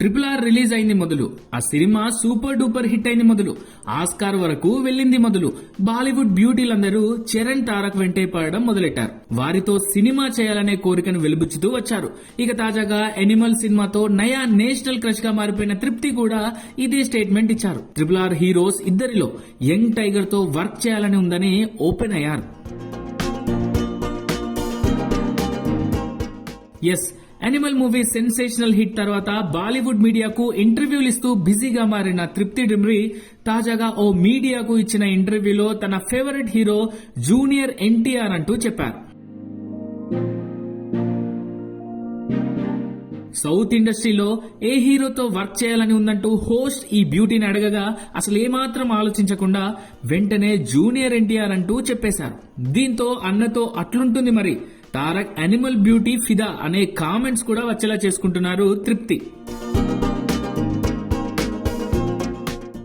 Triple R release అయింది మొదలు. ఆ సినిమా సూపర్ డూపర్ హిట్ అయింది మొదలు. ఆస్కార్ వరకు వెళ్ళింది మొదలు. బాలీవుడ్ బ్యూటీలందరూ చరణ్ తారక్ వెంటే పడడం మొదలెట్టారు. వారితో సినిమా చేయాలనే కోరికను వెలుబుచ్చుతూ వచ్చారు. ఇక తాజాగా ఎనిమల్ సినిమాతో నయా నేషనల్ క్రష్గా మారిపోయిన తృప్తి కూడా ఇదే స్టేట్మెంట్ ఇచ్చారు. ట్రిపుల్ ఆర్ హీరోస్ ఇద్దరిలో యంగ్ టైగర్తో వర్క్ చేయాలని ఉందని ఓపెన్ అయ్యారు. Yes Animal movie sensational hit తర్వాత బాలీవుడ్ మీడియాకు ఇంటర్వ్యూలు ఇస్తూ బిజీగా మారిన తృప్తి డిమ్రి తాజాగా ఓ మీడియాకు ఇచ్చిన ఇంటర్వ్యూలో తన ఫేవరెట్ హీరో జూనియర్ ఎన్టీఆర్ అంటూ చెప్పారు. సౌత్ ఇండస్ట్రీలో ఏ హీరోతో వర్క్ చేయాలని ఉందంటూ హోస్ట్ ఈ బ్యూటీని అడగగా అసలు ఏమాత్రం ఆలోచించకుండా వెంటనే జూనియర్ ఎన్టీఆర్ అంటూ చెప్పేశారు. దీంతో అన్నతో అట్లుంటుంది మరి. తారక్ అనిమల్ బ్యూటీ ఫిదా అనే కామెంట్స్ కూడా వచ్చేలా చేసుకుంటున్నారు తృప్తి.